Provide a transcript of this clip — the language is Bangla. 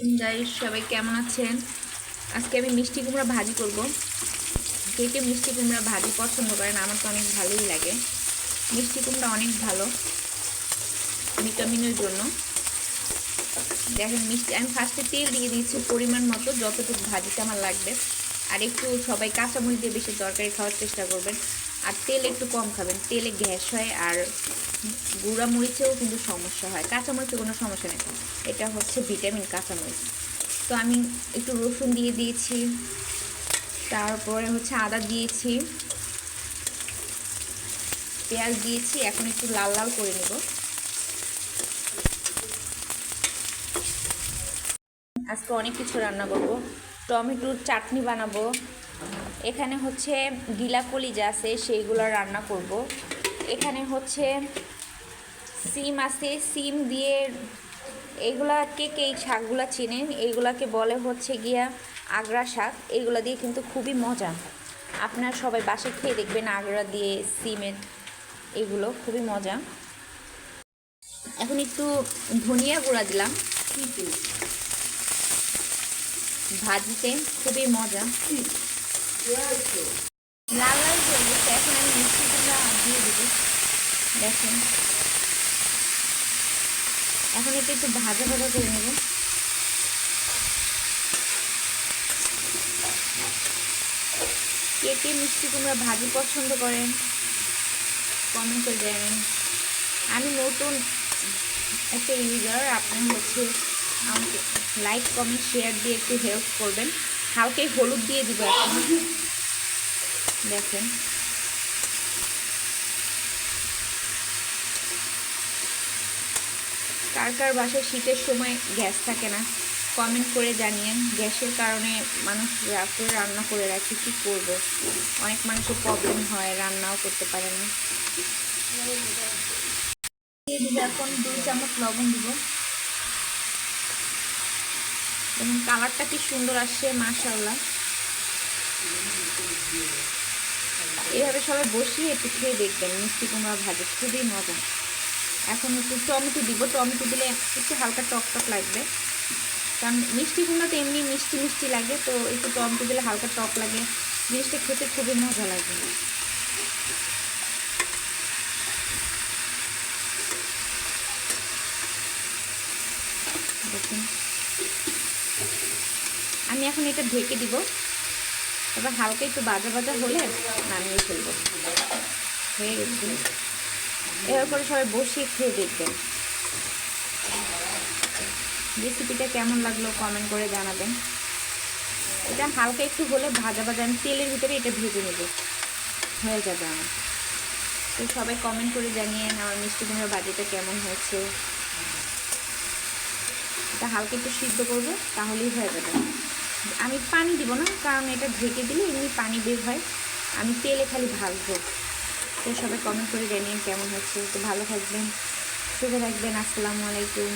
যাই সবাই কেমন আছেন? আজকে আমি মিষ্টি কুমড়া ভাজি করব। কে কে মিষ্টি কুমড়া ভাজি পছন্দ করেন আমার তো অনেক ভালোই লাগে। মিষ্টি কুমড়া অনেক ভালো, ভিটামিনের জন্য। দেখেন মিষ্টি, আমি ফার্স্টে তেল দিয়ে দিয়েছি পরিমাণ মতো, যতটুকু ভাজিতে আমার লাগবে। আর একটু সবাই কাঁচামরিচ দিয়ে বেশি তরকারি খাওয়ার চেষ্টা করবেন। আর তেল একটু কম খাবেন। তেলে গ্যাস হয় আর গুঁড়া মরিচেও কিন্তু সমস্যা হয়। কাঁচামরিচে কোনো সমস্যা নেই। এটা হচ্ছে ভিটামিন কাঁচামরিচ। তো আমি একটু রসুন দিয়ে দিয়েছি। তারপরে হচ্ছে আদা দিয়েছি। পেঁয়াজ দিয়েছি। এখন একটু লাল লাল করে নেব। আজকে অনেক কিছু রান্না করব। টমেটোর চাটনি বানাবো। এখানে হচ্ছে গিলা কলিজা আছে সেইগুলো রান্না করব। এখানে হচ্ছে সিম আছে। সিম দিয়ে এইগুলাকে কে এই শাকগুলা চেনেন? এইগুলাকে বলে হচ্ছে গিয়া আগ্রা শাক। এইগুলা দিয়ে কিন্তু খুবই মজা। আপনারা সবাই বাসে খেয়ে দেখবেন আগ্রা দিয়ে সিমের এগুলো খুবই মজা। এখন একটু ধনিয়া গুঁড়া দিলাম। ভাজিতে খুবই মজা। লাল লাল এখন আমি মিষ্টিগুলো দেখেন এখন এটা একটু ভাজা ভাজা করে নেব কে কে মিষ্টি কুমড়া ভাজি পছন্দ করেন কমেন্ট করে জানেন আমি নতুন একটা ইউজার আপনি হচ্ছে আমাকে লাইক কমেন্ট শেয়ার দিয়ে একটু হেল্প করবেন হালকা হলুদ দিয়ে দিব এখন। দেখেন। কার কার বাসায় শীতের সময় গ্যাস থাকে না কমেন্ট করে জানিয়েন। গ্যাসের কারণে মানুষ রাতে রান্না করে রাখে, কী করব? অনেক মানুষের প্রবলেম হয়, রান্নাও করতে পারে না। এখন দুই চামচ লবণ দিব। এবং কালারটা কি সুন্দর আসছে মাশাল্লাহ এভাবে সবাই বসিয়ে একটু খেয়ে দেখবেন, মিষ্টি কুমড়া ভাজে, খুবই মজা। এখন একটু টমেটো দিব, টমেটো দিলে একটু হালকা টক টক লাগবে। কারণ মিষ্টি কুমড়া তো এমনি মিষ্টি মিষ্টি লাগে, তো একটু টমেটো দিলে হালকা টক লাগে। জিনিসটা খেতে খুবই মজা লাগে। দেখুন আমি এখন এটা ঢেকে দিব। এবার হালকা একটু বাজা বাজা হলে নামিয়ে ফেলব। হয়ে গেছে। এবার করে সবাই বসিয়ে খেয়ে দেখবেন। রেসিপিটা কেমন লাগল কমেন্ট করে জানাবেন। এটা হালকা একটু হলে ভাজা ভাজা, আমি তেলের ভিতরে এটা ভেজে নেব। হয়ে যাবে আমার। তো সবাই কমেন্ট করে জানিয়েন আমার মিষ্টি কুমড়ার বাজিটা কেমন হয়েছে। এটা হালকা একটু সিদ্ধ করব, তাহলেই হয়ে যাবে। আমি পানি দিব না, কারণ এটা ঢেকে দিলে এমনি পানি বের হয়। আমি তেলে খালি ভাজবো। তো সবাই কমেন্ট করে জানিয়ে কেমন হচ্ছে। তো ভালো থাকবেন সুখে থাকবেন, আসসালামু আলাইকুম।